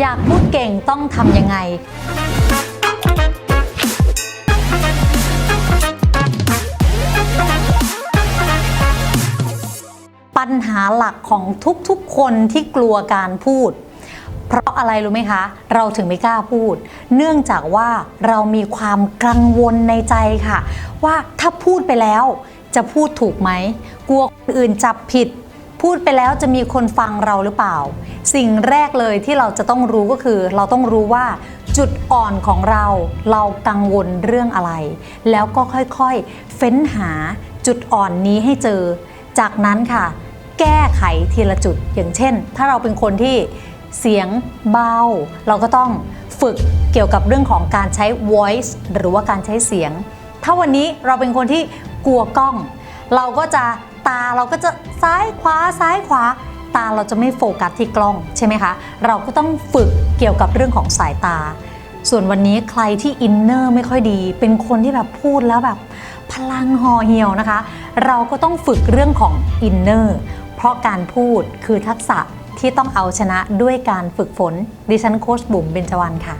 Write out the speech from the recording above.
อยากพูดเก่งต้องทำยังไง ปัญหาหลักของทุกๆคนที่กลัวการพูด เพราะอะไรรู้ไหมคะ เราถึงไม่กล้าพูด เนื่องจากว่าเรามีความกังวลในใจค่ะ ว่าถ้าพูดไปแล้วจะพูดถูกไหม กลัวคนอื่นจับผิด พูดไปแล้วจะมีคนฟังเราหรือเปล่า สิ่งแรกเลยที่เราจะต้องรู้ก็คือ เราต้องรู้ว่าจุดอ่อนของเราเรากังวลเรื่องอะไร แล้วก็ค่อยๆ เฟ้นหาจุดอ่อนนี้ให้เจอ จากนั้นค่ะ แก้ไขทีละจุดอย่างเช่น ถ้าเราเป็นคนที่เสียงเบา เราก็ต้องฝึกเกี่ยวกับเรื่องของการใช้ voice หรือว่าการใช้เสียง ถ้าวันนี้เราเป็นคนที่กลัวกล้อง เราก็จะตาเราก็จะซ้ายขวาซ้ายขวา ตาเราจะไม่โฟกัสที่กล้องใช่ไหมคะ เราก็ต้องฝึกเกี่ยวกับเรื่องของสายตา ส่วนวันนี้ใครที่อินเนอร์ไม่ค่อยดี เป็นคนที่แบบพูดแล้วแบบพลังห่อเหี่ยวนะคะ เราก็ต้องฝึกเรื่องของอินเนอร์เพราะการพูดคือทักษะที่ต้องเอาชนะด้วยการฝึกฝน ดิฉันโค้ชบุ๋มเบญจวรรณค่ะ